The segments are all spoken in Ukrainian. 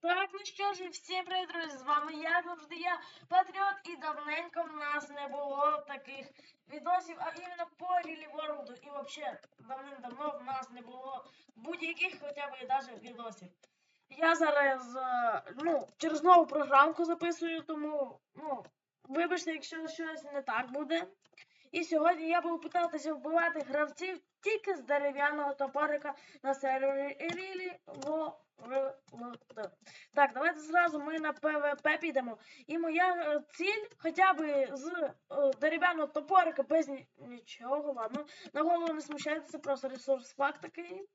Так, ну що ж, всім привіт, друзі, з вами я завжди я, Патріот, і давненько в нас не було таких відосів, а іменно по Рілі Ворлду. І взагалі давним-давно в нас не було будь-яких хоча б і навіть відосів. Я зараз е, ну, через нову програмку записую, тому ну, вибачте, якщо щось не так буде. І сьогодні я буду питатися вбивати гравців тільки з дерев'яного топорика на сервері Рілі Ворлд. Так, давайте зразу ми на ПВП підемо. І моя е, ціль хоча б з е, дерев'яного топорика без ні- нічого, ладно. На голову не смущайте, це просто ресурс факт такий.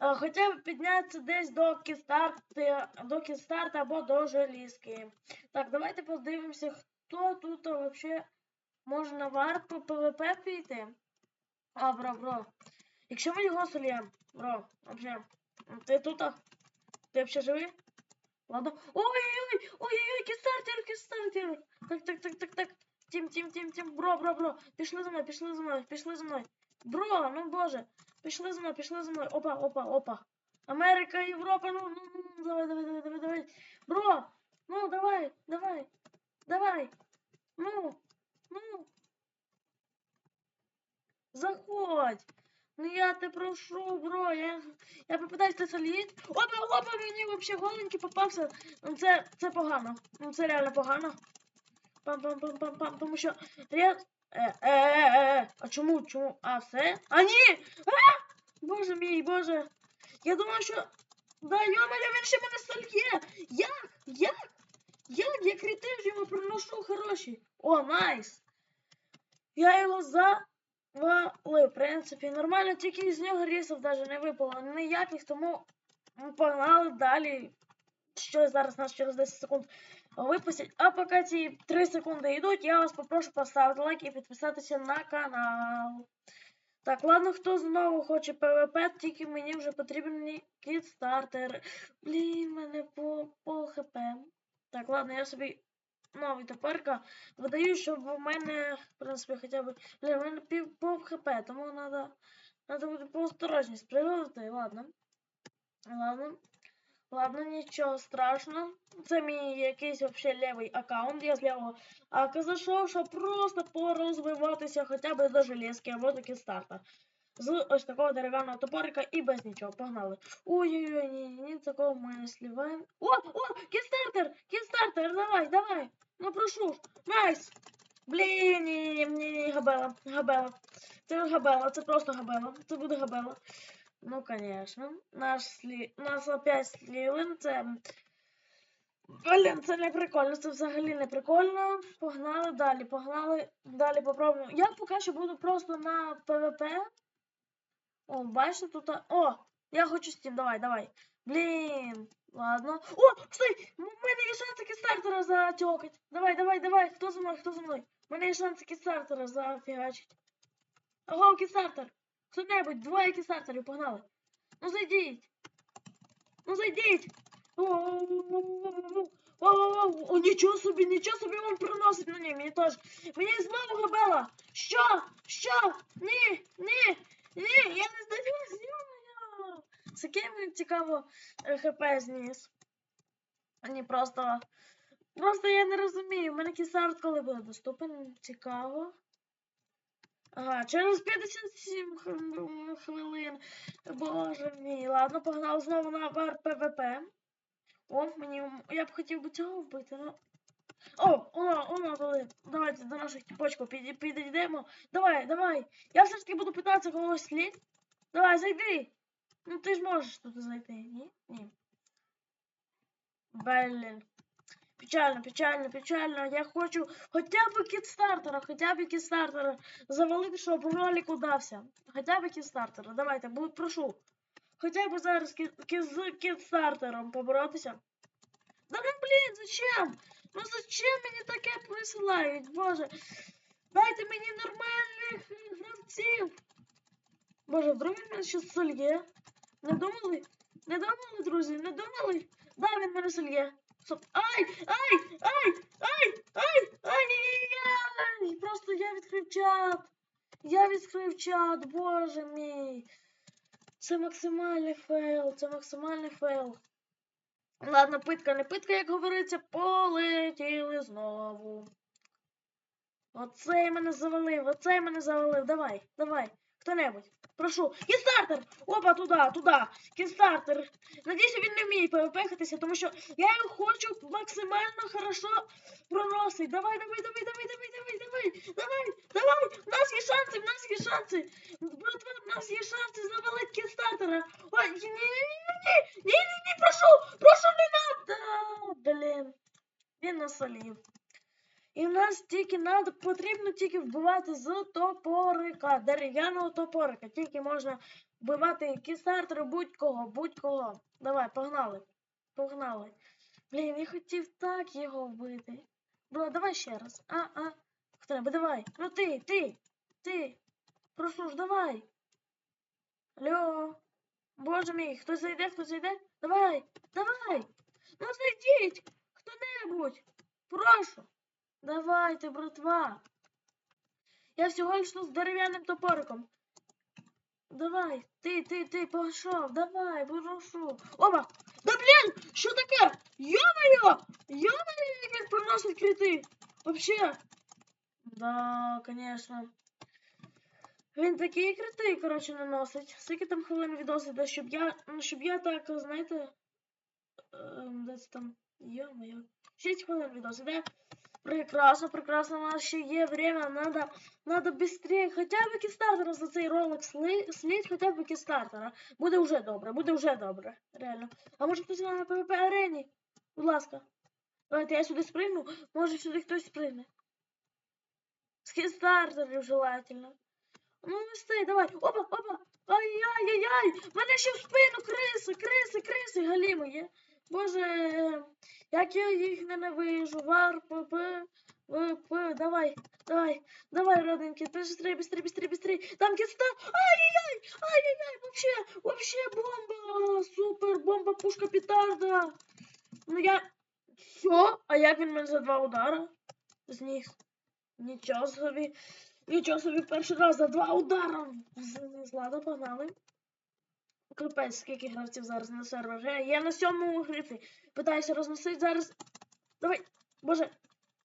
Е, Хоча б піднятися десь до кістарти, до кістарта або до желізки. Так, давайте подивимося, хто тут взагалі може на варп ПВП піти. А, бро, бро. Якщо ми його сольємо, бро, вообще, ти тут? Ти вообще живий? Ладно. Ой-ой-ой! Ой-ой-ой, кістартер, кістартер! Так, так, так, так, так. Тім, бро, бро, бро. Пішли за мною, пішли за мною, пішли за мною. Бро, ну боже. Пішли за мною, пішли за мною. Опа, опа, опа. Америка, Європа, ну, ну, ну, ну, давай, давай, давай, давай, давай. Бро, ну, давай, давай, давай. Ну, ну. Заходь. Ну я те прошу, бро, я, я попитаюся соліть. Опа, опа, мені вообще голенький попався. Ну це, це погано. Ну це реально погано. Пам-пам-пам-пам-пам, тому що я... Е, е, е, е, а чому, чому? А, все? А, ні! А! Боже мій, боже. Я думав, що... Да, йомаля, він ще мене сольє! Як? Як? Як? Я критив йому приношу хороші. О, найс! Я його за... Вали, в принципі, нормально, тільки з нього рісів навіть не випало ніяких, тому ми погнали далі. Що зараз нас через 10 секунд випустять. А поки ці 3 секунди йдуть, я вас попрошу поставити лайк і підписатися на канал. Так, ладно, хто знову хоче ПВП, тільки мені вже потрібен кітстартер. Блін, мене по пол хп. Так, ладно, я собі новий топорка видаю, щоб у мене, в принципі, хоча б. Бля, у мене пів пол хп, тому треба надо буде поосторожність пригодити. Ладно. Ладно. Ладно, нічого страшного. Це мій якийсь вообще левий аккаунт. Я з лівого ака зайшов, щоб просто порозвиватися хоча б до железки або до кістарта. З ось такого дерев'яного топорика і без нічого. Погнали. Ой-ой-ой, ні, ні, ні, такого ми не сліваємо. О, о, кістартер! Кістартер, давай, давай. Ну прошу. Найс! Блін, ні, ні, ні, габела, габела. Це габела, це просто габела. Це буде габела. Ну, конечно. Наш слі... Нас опять сліли. Це. Блін, це не прикольно, це взагалі не прикольно. Погнали далі, погнали далі попробуємо. Я поки що буду просто на ПВП. О, бачите, тут. О! Я хочу стім, давай, давай. Блін. Ладно. О, стой! У мене є шанс кістартера затьокать. Давай, давай, давай. Хто за мною, хто за мною? У мене є шанс кістартера зафігачить. Ого, кістартер. Хто-небудь, двоє кістартерів, погнали. Ну зайдіть. Ну зайдіть. О, нічого собі, нічого собі вам приносить. Ну ні, мені теж. Мені знову габела. Що? Що? Ні, ні, ні, я не здаюсь, йо-моє. З яким цікаво е, хп зніс. Ні, просто. Просто я не розумію. У мене кісарт коли буде доступен, цікаво. Ага, через 57 хв- хвилин. Боже мій. Ладно, погнали знову на вар ПВП. О, мені. Я б хотів би цього вбити, ну. О, о, о, коли. Давайте до наших тіпочків піді- підійдемо. Давай, давай. Я все ж таки буду питатися когось слід. Давай, зайди. Ну ти ж можеш тут зайти, ні? Ні. Блін. Печально, печально, печально. Я хочу хоча б кітстартера, хоча б кітстартера завалити, щоб ролик удався. Хоча б кітстартера. Давайте, прошу. Хоча б зараз з кітстартером поборотися. Да ну блін, зачем? Ну зачем мені таке присилають, боже? Дайте мені нормальних е, гравців. Боже, вдруг він мене щось сольє? Не думали? Не думали, друзі? Не думали? Да, він мене сольє. Стоп. Ай! Ай! Ай! Ай! Ай! Ай! Ай! Просто я відкрив чат. Я відкрив чат, боже мій. Це максимальний фейл, це максимальний фейл. Ладно, питка, не питка, як говориться, полетіли знову. Оцей мене завалив, оцей мене завалив. Давай, давай, хто-небудь. Прошу. Кістартер! Опа, туди, туди. Кістартер. Надіюся, він не вміє перепехатися, тому що я його хочу максимально хорошо проносити. Давай, давай, давай, давай, давай, давай, давай, давай, давай. У нас є шанси, в нас є шанси. Братва, в нас є шанси завалити кістартера. Ой, ні, ні, прошу, прошу, не надо. Блін. Він насолів. І в нас тільки надо, потрібно тільки вбивати з топорика, дерев'яного топорика. Тільки можна вбивати кістартери будь-кого, будь-кого. Давай, погнали. Погнали. Блін, я хотів так його вбити. Бро, давай ще раз. А, а. Хто небудь давай. Ну ти, ти, ти. Прошу ж, давай. Алло. Боже мій, хтось зайде, хтось зайде? Давай, давай. Ну зайдіть. Хто-небудь. Прошу. Давайте, братва. Я всього лиш з дерев'яним топориком. Давай, ти, ти, ти, пішов, давай, прошу. Опа! Да блін, що таке? Йо-моє! Йо-моє, як приносить крити. Вообще. Да, конечно. Він такі крити, коротше, наносить. Скільки там хвилин відоси, да, щоб я, ну, щоб я так, знаєте, ем, десь там, йо-моє. 6 хвилин відоси, да? Прекрасно, прекрасно, у нас ще є время, надо, надо быстрее, хоча б кістартера за цей ролик сли- слід, хоча б кістартера. Буде вже добре, буде вже добре, реально. А може хтось на ПВП арені? Будь ласка. Давайте я сюди спригну, може сюди хтось спригне. З кістартерів желательно. Ну, не стій, давай. Опа, опа. Ай-яй-яй-яй. Мене ще в спину криси, криси, криси, галіми є. Боже, як я їх ненавижу. Вар, п, п, п, давай, давай, давай, родненький, быстрей, быстрей, быстрей, быстрей. Там киста. Ай-яй-яй, ай-яй-яй, вообще, вообще бомба, супер, бомба, пушка, петарда. Ну я... Що? А як він мене за два удара зніс? Нічого собі. Нічого собі перший раз за два удара з ладно, погнали. Капець, скільки гравців зараз на сервері. Я на сьомому грифі. Питаюся розносити зараз. Давай, боже.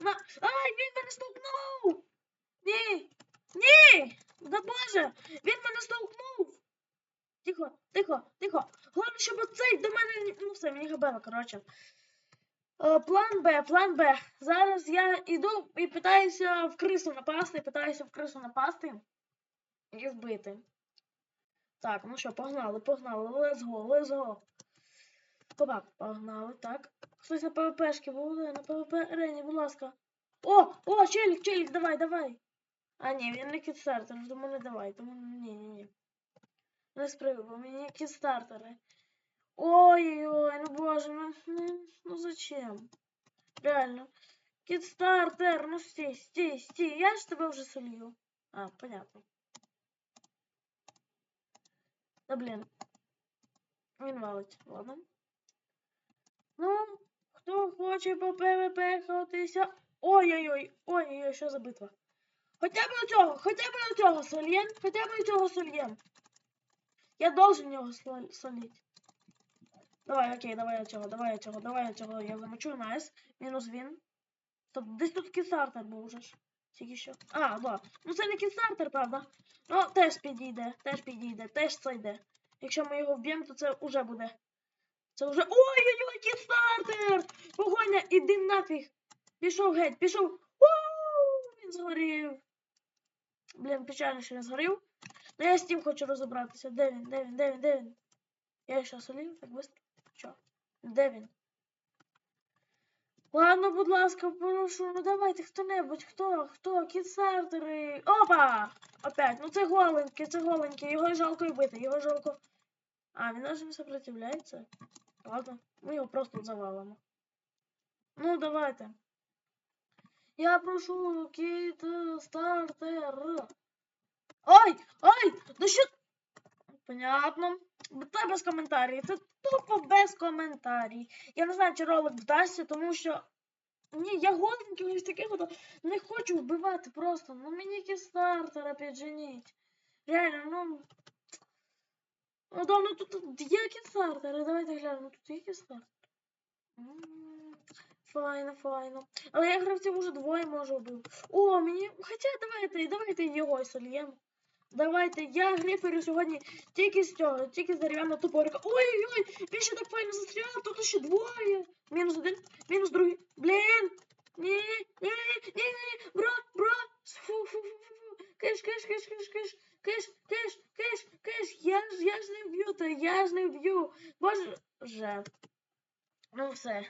На. Ай, він мене столкнув! Ні! Ні! Да боже! Він мене столкнув! Тихо, тихо, тихо. Головне, щоб оцей до мене. Ну все, мені габело, коротше. Е, План Б, план Б. Зараз я йду і питаюся в крису напасти, питаюся в крису напасти і вбити. Так, ну що, погнали, погнали. Let's go, let's go. Опа, погнали, так. Хтось на ПВПшки буде, на ПВП арені, будь ласка. О, о, челік, челік, давай, давай. А, ні, він не кідстартер, тому не давай, тому ні, ні, ні. Не бо мені кідстартери. Ой-ой-ой, ну боже, ну, ну, ну зачем? Реально. Кидстартер, ну стій, стій, стій, я ж тебе вже солью. А, понятно. Да блін. Він валить, ладно. Ну, хто хоче по ПВП ходитися. Ой-ой-ой, ой-ой-ой, що за битва? Хоча б у цього, хоча б у цього сольєм, хоча б у цього сольєм. Я должен його сол- солить. Давай, окей, давай цього, давай цього, давай цього. Я замочу, найс. Мінус він. Стоп, десь тут кісартер був уже ж. Тільки що. А, да. Ну це не кісартер, правда. Ну, теж підійде, теж підійде, теж це йде. Якщо ми його вб'ємо, то це вже буде. Це вже. Ой-ой-ой, кістартер! Погоня, іди нафіг! Пішов геть, пішов. Уу, Він згорів. Блін, печально, що він згорів. Ну я з тим хочу розібратися. Де він? Де він? Де він? Де він? Я ще солів, так быстро. Чо? Де він? Ладно, будь ласка, прошу, ну давайте хто-небудь, хто, хто, кідстартери. Опа! Опять, ну це голенький, це голенький, його жалко і бити, його жалко. А, він навіть не сопротивляється. Ладно, ми його просто завалимо. Ну, давайте. Я прошу кідстартер. Ой! Ой! Ну що? Понятно. Це без коментарів. Це тупо без коментарів. Я не знаю, чи ролик вдасться, тому що. Ні, я голенький ось таких от не хочу вбивати просто. Ну мені кістартера підженіть. Реально, ну. Ну да, ну тут є кістартери. Давайте глянемо. Тут є кістартер. Файно, файно. Але я гравців уже двоє можу вбив. О, мені. Хоча давайте, давайте його сольємо. Давайте, я гриферю сьогодні тільки з цього, тільки з дерев'яного топорика. Ой-ой-ой, він ще так файно застріляв, тут ще двоє. Мінус один, мінус другий. Блін. Ні, ні, ні, ні, ні, бро, бро. Фу, фу, фу, фу. Киш, киш, киш, киш, киш, киш, киш, киш, киш. Я ж, я ж не вб'ю, то я ж не вб'ю. Боже. Ну все.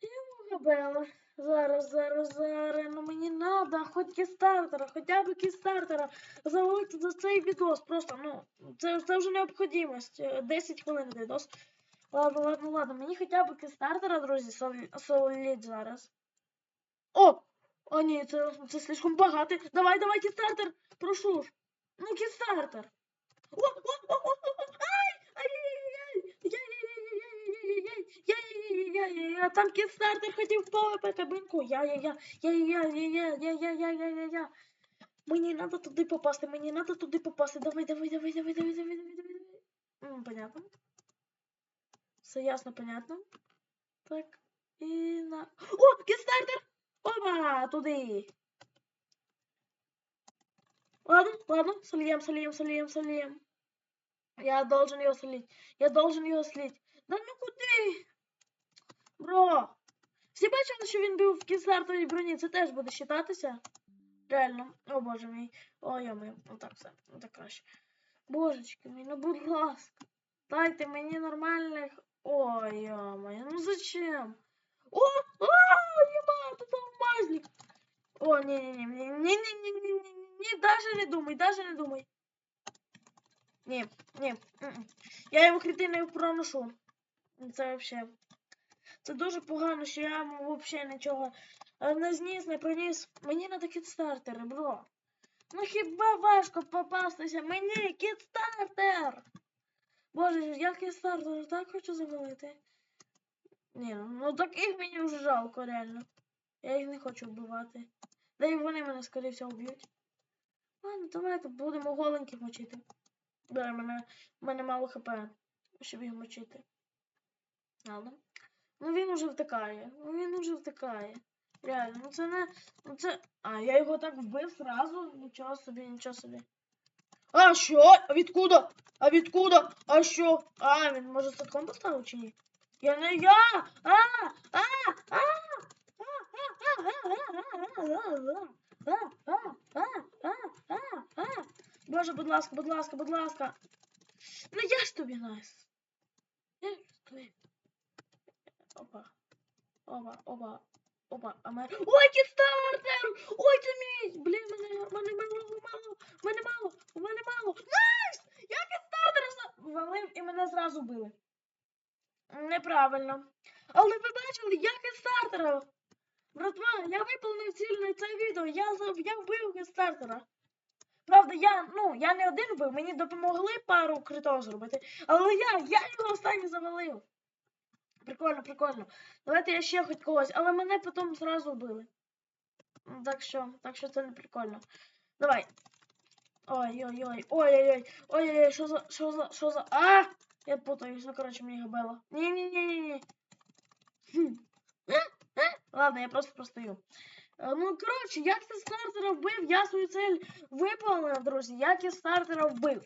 Йому габела. Зараз, зараз, зараз. Ну мені надо, хоч кістартера, хоча б кістартера. Заводьте за цей відос. Просто, ну, це, це вже необхідність. Е, 10 хвилин відос. Ладно, ладно, ладно. Мені хоча б кістартера, друзі, сол- соліть зараз. О! О, ні, це, це слишком багато. Давай, давай, кістартер! Прошу ж. Ну, кістартер. О, о, о, о, о, Яй-яй-яй-яй-яй! Там кістартер хотів впали кабинку. Я-я-я! Я-я-я-я-я-я-я-я-я-я! Мені надо туди попасти, мені надо туди попасти. Давай, давай, давай, давай, давай, давай, давай, давай, давай. М, Понятно. Все ясно, понятно. Так. І на. О, кістартер! Опа! Туди. Ладно, ладно, сольем, сольем, сольем, сольем. Я должен его слить. Я должен його слить. Да ну куди? Бро. Всі бачили, що він був в кістартовій броні, це теж буде считатися? Реально. О боже мій. Ой, йоми. Ну так все. Ну так краще. Божечки мій, ну будь ласка. Дайте мені нормальних. Ой, йоми, ну зачем? О! А, єба, тут алмазник. О, ні-ні-ні, ні-ні-ні-ні-ні-ні, ні, даже не думай, даже не думай. Ні, ні, я його клітиною проношу. Це вообще. Це дуже погано, що я йому вообще нічого е, не зніс, не приніс. Мені надо кітстартери, бро. Ну хіба важко попастися? Мені кітстартер! Боже, я кітстартер так хочу завалити. Ні, ну таких мені вже жалко, реально. Я їх не хочу вбивати. Да і вони мене, скоріше всього, вб'ють. Ладно, давайте будемо голеньких мочити. В мене, мене мало хп, щоб їх мочити. Ладно. Ну він уже втикає. Ну він уже втикає. Реально, ну це не. Ну це. А, я його так вбив сразу. Нічого собі, нічого собі. А що? А відкуда? А відкуда? А що? А, він може садком поставив чи ні? Я не я! А! А! А! Боже, будь ласка, будь ласка, будь ласка. Ну я ж тобі нас. Я ж тобі. Опа. Опа, опа. Опа, а мене... Ой, кістартер! Ой, це мій! Блін, мене, мене мало, мало, мене мало, мене мало. Найс! Я кістартера завалив і мене зразу били. Неправильно. Але ви бачили, я кістартера. Братва, я виповнив ціль на це відео. Я, за- я вбив кістартера. Правда, я, ну, я не один вбив, мені допомогли пару криток зробити. Але я, я його останній завалив. Прикольно, прикольно. Давайте я ще хоч когось, але мене потім зразу вбили. Так що, так що це не прикольно. Давай. Ой-ой-ой, ой-ой-ой, ой-ой-ой, що за, що за, що за, а! Я путаюсь, ну короче, мені габело. Е. Ладно, я просто простою. Е, Ну, коротше, як ти стартера вбив, я свою цель виповнив, друзі. Як я стартера вбив.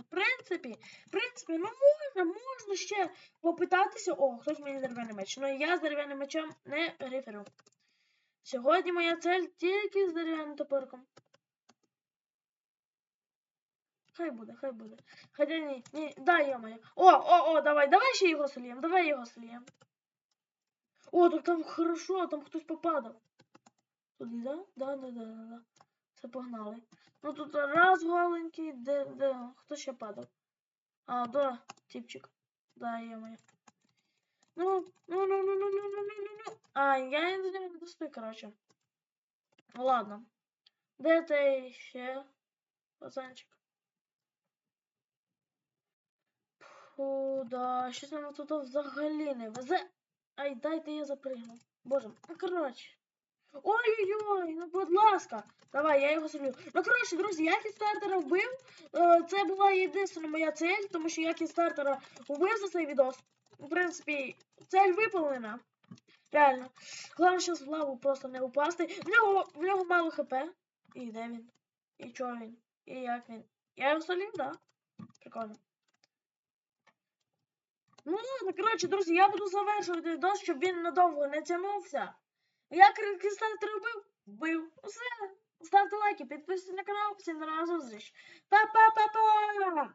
В принципі, в принципі, ну можна, можна ще попитатися. О, хтось мені дерев'яний меч. Ну я з дерев'яним мечем не реферю. Сьогодні моя цель тільки з дерев'яним топорком. Хай буде, хай буде. Хоча ні, ні, дай я моя. О, о, о, давай, давай ще його солієм, давай його солієм. О, так там хорошо, там хтось попадав. Туди, да? Да, да, да, да, да. Все погнали. Ну тут раз голенький, де, де, хто ще падав? А, да, типчик. Да, є моя. Ну, ну, ну, ну, ну, ну, ну, ну, ну, ну. А, я не до нього не достаю, короче. Ладно. Де ти ще, пацанчик? Фу, да, щось нам тут взагалі не везе. Ай, дайте я запригну. Боже, ну коротше. Ой-ой-ой, ну будь ласка. Давай, я його солю. Ну коротше, друзі, я кістартера вбив. Е, Це була єдина моя цель, тому що я кістартера вбив за цей відос. В принципі, цель виповнена. Реально. Головне зараз в лаву просто не упасти. В нього, в нього мало хп. І де він? І чого він? І як він? Я його солів, да? Прикольно. Ну ладно, коротше, друзі, я буду завершувати відео, щоб він надовго не тягнувся. Я кристаль робив? Вбив. Все. Ставте лайки, підписуйтесь на канал, всім до зустріч. Па-па-па-па!